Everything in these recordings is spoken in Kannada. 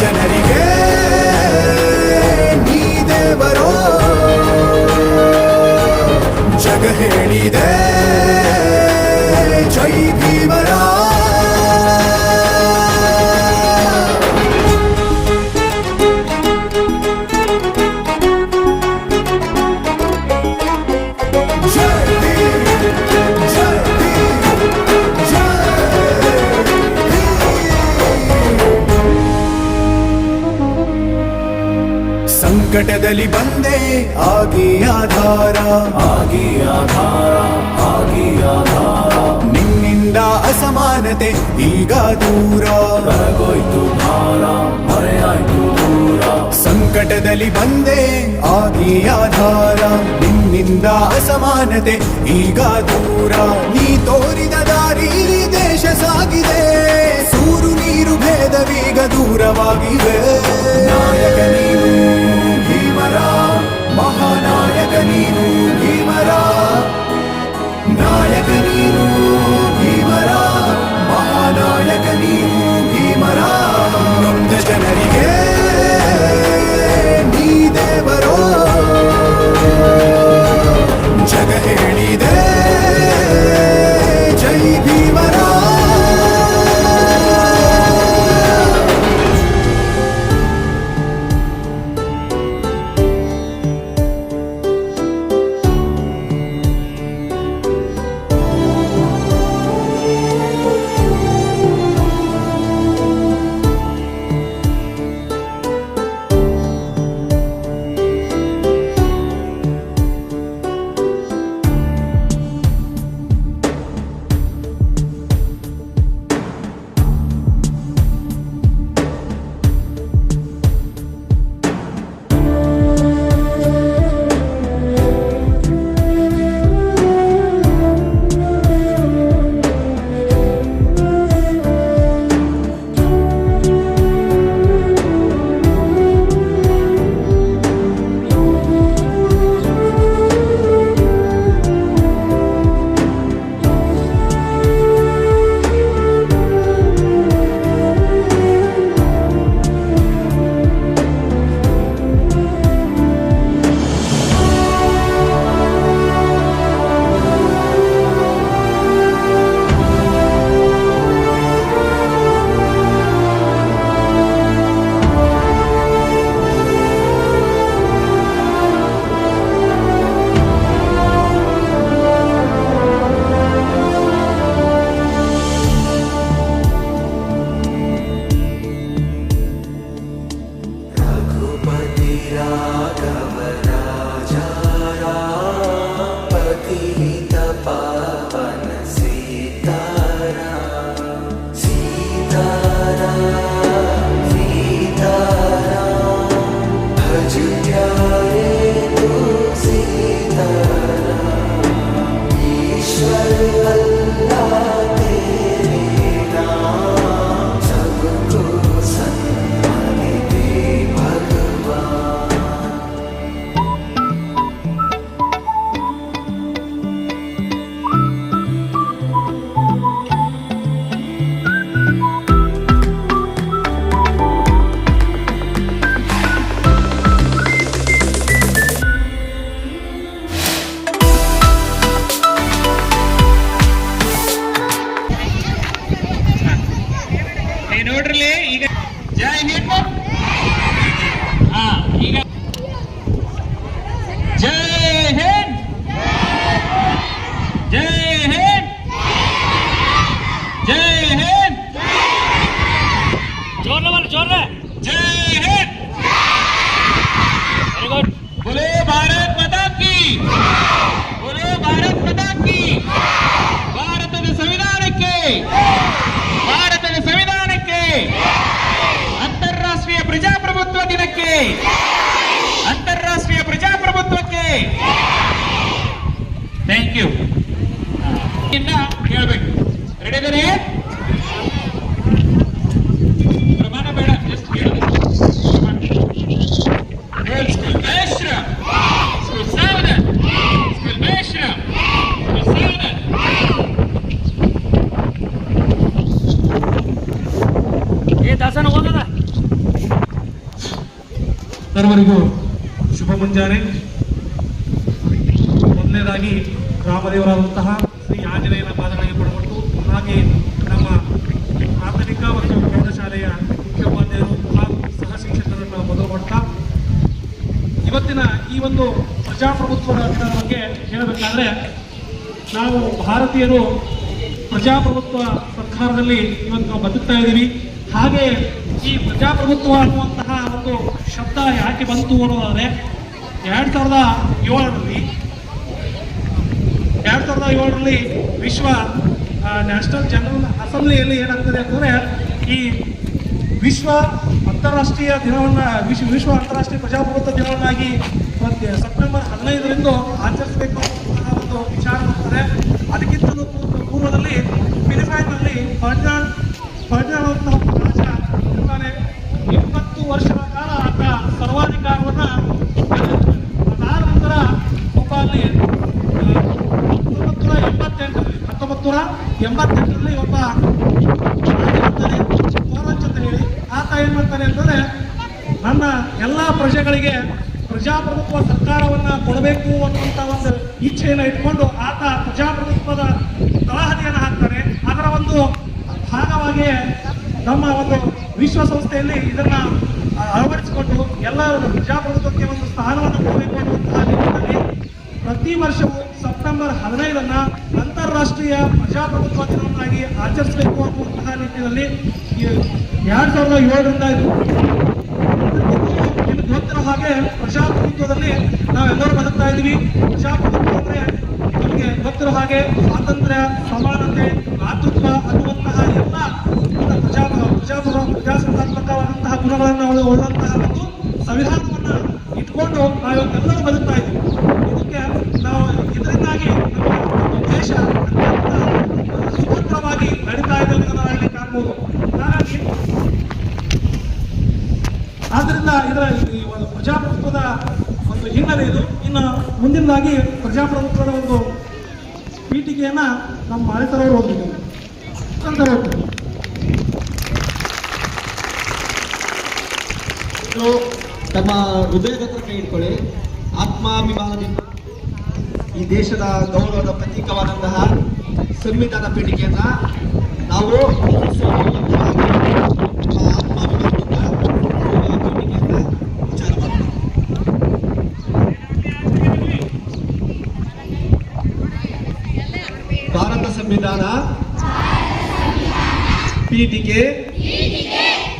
ಜನರಿಗೆ ನೀ ದೇವರೋ. ಜಗ ಹೇಳಿದೆ ಜೈ ಸಂಕಟದಲ್ಲಿ ಬಂದೆ, ಆಗಿ ಆಧಾರ. ಆಗಿ ಆಧಾರ ಆಗಿ ಆಧಾರ. ನಿನ್ನಿಂದ ಅಸಮಾನತೆ ಈಗ ದೂರ. ಕರಗೋಯ್ತು ಭಾರ ಮರೆಯಾಯ್ತು ದೂರ. ಸಂಕಟದಲ್ಲಿ ಬಂದೆ, ಆಗಿ ಆಧಾರ. ನಿನ್ನಿಂದ ಅಸಮಾನತೆ ಈಗ ದೂರ. ನೀ ತೋರಿದ ದಾರಿ ದೇಶ ಸಾಗಿದೆ. ಸೂರು ನೀರು ಭೇದವೀಗ ದೂರವಾಗಿವೆ ನಾಯಕ ನೀನು Lord. ಜೈ ಹಿಂದ್. ಜೋರ್ನ ಬರ ಜೋರ್ನ. ಜೈ ಹಿಂದ್. ವೆರಿ ಗುಡ್ बोले ಭಾರತ್ ಮಾತಾ ಕಿ. बोले ಭಾರತ್ ಮಾತಾ ಕಿ. ಭಾರತದ ಸಂವಿಧಾನಕ್ಕೆ. ಭಾರತದ ಸಂವಿಧಾನಕ್ಕೆ. ಅಂತಾರಾಷ್ಟ್ರೀಯ ಪ್ರಜಾಪ್ರಭುತ್ವ ದಿನಕ್ಕೆ. ಅಂತಾರಾಷ್ಟ್ರೀಯ ಪ್ರಜಾಪ್ರಭುತ್ವಕ್ಕೆ. ಥ್ಯಾಂಕ್ ಯು ಇನ್ನ ಹೇಳ್ಬೇಕು. ಸರ್ವರಿಗೂ ಶುಭ ಮುಂಜಾನೆ. ಮೊದಲನೇದಾಗಿ ರಾಮದೇವರಾದಂತಹ ಶ್ರೀ ಆಂಜನೇಯನ ಪಾದಗಳಿಗೆ ಪಡಬಿಟ್ಟು ಹಾಗೆ ನಮ್ಮ ಪ್ರಾಥಮಿಕ ಮತ್ತು ಪ್ರೌಢಶಾಲೆಯ ಮುಖ್ಯೋಪಾಧ್ಯಾಯರು ಹಾಗೂ ಸಹ ಶಿಕ್ಷಕರನ್ನು ಮೊದಲು ಕೊಡ್ತಾ ಇವತ್ತಿನ ಈ ಒಂದು ಪ್ರಜಾಪ್ರಭುತ್ವದ ಬಗ್ಗೆ ಹೇಳಬೇಕಾದ್ರೆ ನಾವು ಭಾರತೀಯರು ಪ್ರಜಾಪ್ರಭುತ್ವ ಸರ್ಕಾರದಲ್ಲಿ ಇವತ್ತು ನಾವು ಬದುಕ್ತಾ ಇದ್ದೀವಿ. ಹಾಗೆ ಈ ಪ್ರಜಾಪ್ರಭುತ್ವ ಅನ್ನುವಂತಹ ಒಂದು ಶಬ್ದ ಯಾಕೆ ಬಂತು ಅನ್ನೋದಾದ್ರೆ ಎರಡ್ ಸಾವಿರದ ಏಳರಲ್ಲಿ, ಎರಡ್ ಸಾವಿರದ ಏಳರಲ್ಲಿ ವಿಶ್ವ ನ್ಯಾಷನಲ್ ಜನರಲ್ ಅಸೆಂಬ್ಲಿಯಲ್ಲಿ ಏನಾಗ್ತದೆ ಅಂತಂದ್ರೆ ಈ ವಿಶ್ವ ಅಂತಾರಾಷ್ಟ್ರೀಯ ದಿನವನ್ನ, ವಿಶ್ವ ವಿಶ್ವ ಅಂತಾರಾಷ್ಟ್ರೀಯ ಪ್ರಜಾಪ್ರಭುತ್ವ ದಿನವನ್ನಾಗಿ ಸೆಪ್ಟೆಂಬರ್ ಹದಿನೈದರಿಂದ ಆಚರಿಸಬೇಕು ಒಂದು ವಿಚಾರ ಬರ್ತದೆ ಅದಕ್ಕಿಂತಲೂ ಪೂರ್ವ- ಪೂರ್ವದಲ್ಲಿ ಫಿಲಿಪೈನ್ನಲ್ಲಿ ಫರ್ಡಿನಾಂಡ್ ಫರ್ಡಿನಾಂಡ್ ಅಂತ ರಾಜ ಇಪ್ಪತ್ತು ಸರ್ವಾಧಿಕಾರವನ್ನ ಅದಾದ ನಂತರ ಹತ್ತೊಂಬತ್ತು ಎಂಬತ್ತೆಂಟರಲ್ಲಿ ಹತ್ತೊಂಬತ್ತು ನೂರ ಎಂಬತ್ತೆಂಟರಲ್ಲಿ ಒಬ್ಬ ಅಂತ ಹೇಳಿ. ಆತ ಏನ್ ಮಾಡ್ತಾನೆ ಅಂತಂದ್ರೆ ನನ್ನ ಎಲ್ಲಾ ಪ್ರಜೆಗಳಿಗೆ ಪ್ರಜಾಪ್ರಭುತ್ವ ಸರ್ಕಾರವನ್ನ ಕೊಡಬೇಕು ಅನ್ನುವಂತ ಒಂದು ಇಚ್ಛೆಯನ್ನು ಇಟ್ಕೊಂಡು ಆತ ಪ್ರಜಾಪ್ರಭುತ್ವದ ತಳಹದಿಯನ್ನು ಹಾಕ್ತಾನೆ. ಅದರ ಒಂದು ಭಾಗವಾಗಿ ನಮ್ಮ ಒಂದು ವಿಶ್ವಸಂಸ್ಥೆಯಲ್ಲಿ ಇದನ್ನ ಅಳವಡಿಸಿಕೊಂಡು ಎಲ್ಲ ಒಂದು ಪ್ರಜಾಪ್ರಭುತ್ವಕ್ಕೆ ಒಂದು ಸ್ಥಾನವನ್ನು ಕೊಡಬೇಕು ಅನ್ನುವಂತಹ ನಿಟ್ಟಿನಲ್ಲಿ ಪ್ರತಿ ವರ್ಷವೂ ಸೆಪ್ಟೆಂಬರ್ ಹದಿನೈದನ್ನ ಅಂತಾರಾಷ್ಟ್ರೀಯ ಪ್ರಜಾಪ್ರಭುತ್ವ ದಿನವನ್ನಾಗಿ ಆಚರಿಸಬೇಕು ಅನ್ನುವಂತಹ ನಿಟ್ಟಿನಲ್ಲಿ ಎರಡ್ ಸಾವಿರದ ಏಳರಿಂದ ನಿಮ್ಗೆ ಗೊತ್ತಿರೋ ಹಾಗೆ ಪ್ರಜಾಪ್ರಭುತ್ವದಲ್ಲಿ ನಾವೆಲ್ಲರೂ ಬದುಕ್ತಾ ಇದ್ದೀವಿ. ಪ್ರಜಾಪ್ರಭುತ್ವ ಅಂದ್ರೆ ನಮಗೆ ಗೊತ್ತಿರೋ ಹಾಗೆ ಸ್ವಾತಂತ್ರ್ಯ, ಸಮಾನತೆ ಮಾತೃತ್ವ ಅನ್ನುವಂತಹ ಎಲ್ಲ ಒಂದು ಪ್ರಜಾ ಪ್ರಜಾಪ್ರಭು ಪ್ರಜಾಸತ್ತಾತ್ಮಕವಾದಂತಹ ಗುಣಗಳನ್ನು ಅವಳು ಒಳ್ಳಂತಹ ಒಂದು ಸಂವಿಧಾನವನ್ನ ಇಟ್ಕೊಂಡು ನಾವಿವತ್ತೆಲ್ಲರೂ ಬದುಕ್ತಾ ಇದ್ದೀವಿ. ಇದಕ್ಕೆ ನಾವು ಇದರಿಂದಾಗಿ ನಮ್ಮ ದೇಶ ಅತ್ಯಂತ ಸ್ವತಂತ್ರವಾಗಿ ನಡೀತಾ ಇದೆ ನಾವು ಇಲ್ಲಿ ಕಾಣ್ಬೋದು ಹಾಗಾಗಿ ಆದ್ದರಿಂದ ಇದರ ಈ ಒಂದು ಪ್ರಜಾಪ್ರಭುತ್ವದ ಒಂದು ಹಿನ್ನೆಲೆ ಇದು. ಇನ್ನು ಮುಂದಿನದಾಗಿ ಪ್ರಜಾಪ್ರಭುತ್ವದ ಒಂದು ಪೀಠಿಕೆಯನ್ನು ನಮ್ಮ ಆಯ್ತರವರು ಓದಿದ್ದೀವಿ ಅಂತ ಹೇಳ್ತಾರೆ ಇದು ತಮ್ಮ ಹೃದಯದ ಹತ್ರ ಕೈ ಇಟ್ಕೊಳ್ಳಿ. ಆತ್ಮಾಭಿಮಾನದಿಂದ ಈ ದೇಶದ ಗೌರವದ ಪ್ರತೀಕವಾದಂತಹ ಸಂವಿಧಾನ ಪೀಠಿಕೆಯನ್ನ ನಾವು ಭಾರತ ಸಂವಿಧಾನ ಪೀಠಿಕೆ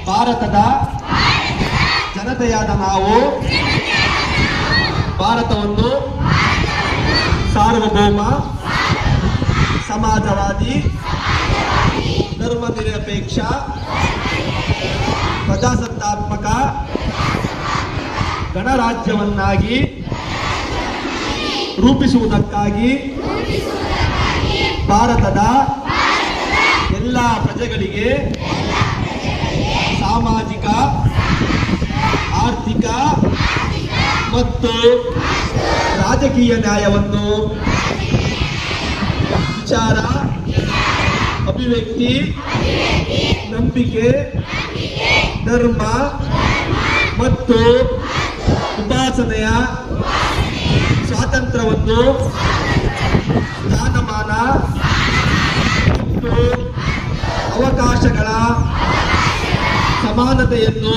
ಭಾರತದ ಜನತೆಯಾದ ನಾವು ಭಾರತವನ್ನು ಸಾರ್ವಭೌಮ ಸಮಾಜವಾದಿ ಧರ್ಮ ನಿರಪೇಕ್ಷ ಪ್ರಜಾಸತ್ತಾತ್ಮಕ ಗಣರಾಜ್ಯವನ್ನಾಗಿ ರೂಪಿಸುವುದಕ್ಕಾಗಿ ಭಾರತದ ಎಲ್ಲ ಪ್ರಜೆಗಳಿಗೆ ಸಾಮಾಜಿಕ ಆರ್ಥಿಕ ಮತ್ತು ರಾಜಕೀಯ ನ್ಯಾಯವನ್ನು ವಿಚಾರ, ಅಭಿವ್ಯಕ್ತಿ, ನಂಬಿಕೆ, ಧರ್ಮ ಮತ್ತು ಉಪಾಸನೆಯ ಸ್ವಾತಂತ್ರ್ಯವನ್ನು ಸ್ಥಾನಮಾನ ಮತ್ತು ಅವಕಾಶಗಳ ಸಮಾನತೆಯನ್ನು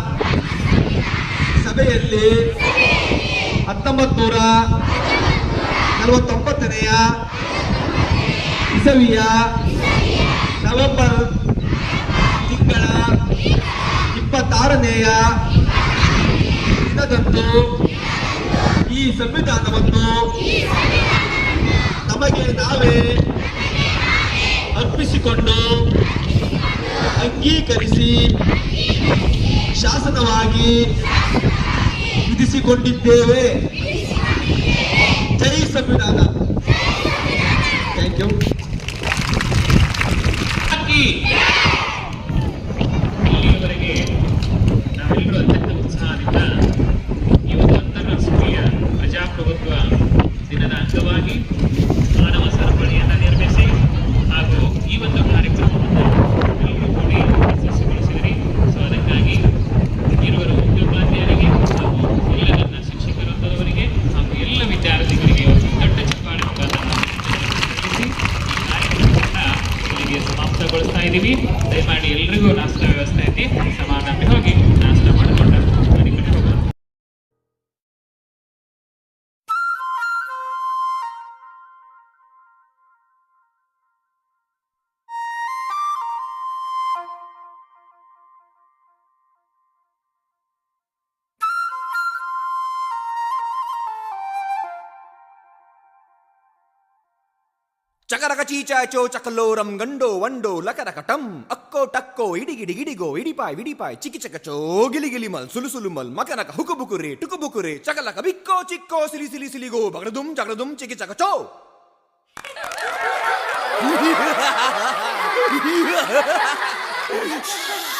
ಸಭೆಯಲ್ಲಿ ಹತ್ತೊಂಬತ್ನೂರ ನಲವತ್ತೊಂಬತ್ತನೆಯ ಇಸವಿಯ ನವೆಂಬರ್ ತಿಂಗಳ ಇಪ್ಪತ್ತಾರನೆಯ ದಿನದಂದು ಈ ಸಂವಿಧಾನವನ್ನು ನಮಗೆ ನಾವೇ ಅರ್ಪಿಸಿಕೊಂಡು ಅಂಗೀಕರಿಸಿ ಶಾಸನವಾಗಿ ವಿಧಿಸಿಕೊಂಡಿದ್ದೇವೆ. ಜೈ ಸಂವಿಧಾನ. ಥ್ಯಾಂಕ್ ಯು ಇಲ್ಲಿಯವರೆಗೆ ನಾವೆಲ್ಲರೂ ಅತ್ಯಂತ ಉತ್ಸಾಹದಿಂದ ಒಂದು ಅಂತಾರಾಷ್ಟ್ರೀಯ ಪ್ರಜಾಪ್ರಭುತ್ವ ದಿನದ ಅಂಗವಾಗಿ ಮಾನವ ಸರಪಳಿಯನ್ನು ನಿರ್ಮಿಸಿ ಹಾಗೂ ಈ ಒಂದು ಕಾರ್ಯಕ್ರಮವನ್ನು ಎಲ್ಲರೂ ಕೂಡಿ ಯಶಸ್ವಿಗೊಳಿಸಿದಿರಿ ಸೊ, ಅದಕ್ಕಾಗಿ ಚಕರಕ ಚೀಚಾಚೋ ಚಕಲೋರಂ ಗಂಡೋ ವಂಡೋ ಲಕರಕಟಂ ಅಕ್ಕೋ ಟಕ್ಕೋ ಇಡಿಗಿಡಿ ಗಿಡಿಗೋ ಇಡಿಪಾಯ್ ವಿಡಿಪಾಯ್ ಚಿಕಿ ಚಕಚೋ ಗಿಲಿ ಗಿಲಿ ಮಲ್ ಸುಲು ಸುಲು ಮಲ್ ಮಕನಕ ಹುಕು ಬುಕುರೆ ಟುಕು ಬುಕುರೆ ಚಕಲಕ ಬಿಕ್ಕೋ ಚಿಕ್ಕೋ ಸಿಲಿ ಸಿಲಿ ಸಿಲಿಗೋ ಬಗಡದುಂ ಚಗಡದುಂ ಚಿಕಿ ಚಕಚೋ देखो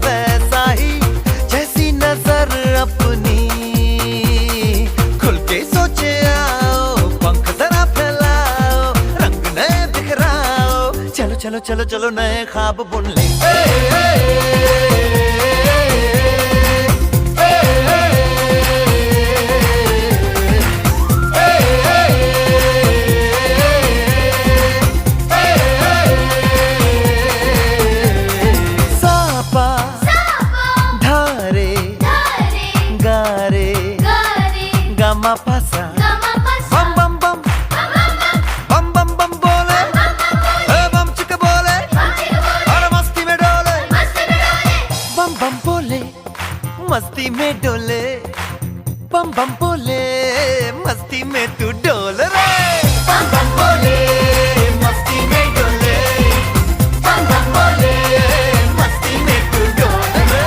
चलो चलो चलो चलो नए ख्वाब बुन ले ए, ए, ए, मस्ती में डोले बम बम बोले मस्ती में तू डोल रे। बम बम बोले मस्ती में डोले बम बम बोले मस्ती में तू डोल रे।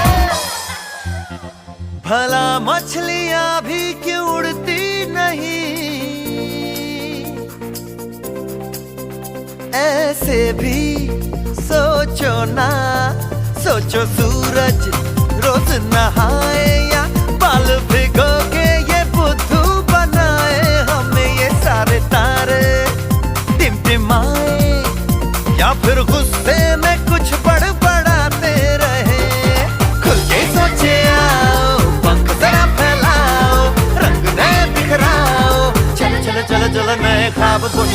भला मछलियाँ भी क्यों उड़ती नहीं? ऐसे भी सोचो ना सोचो सूरज रोज नहाए या बाल भिगो के ये बुद्धू बनाए, हमें ये सारे तारे टिमटिमाए। या फिर गुस्से में कुछ बड़बड़ाते रहे। खुल सोचे आओ, पंख फैलाओ, रंग नए बिखराओ। चलो चलो चलो चलो, नए ख्वाब बुन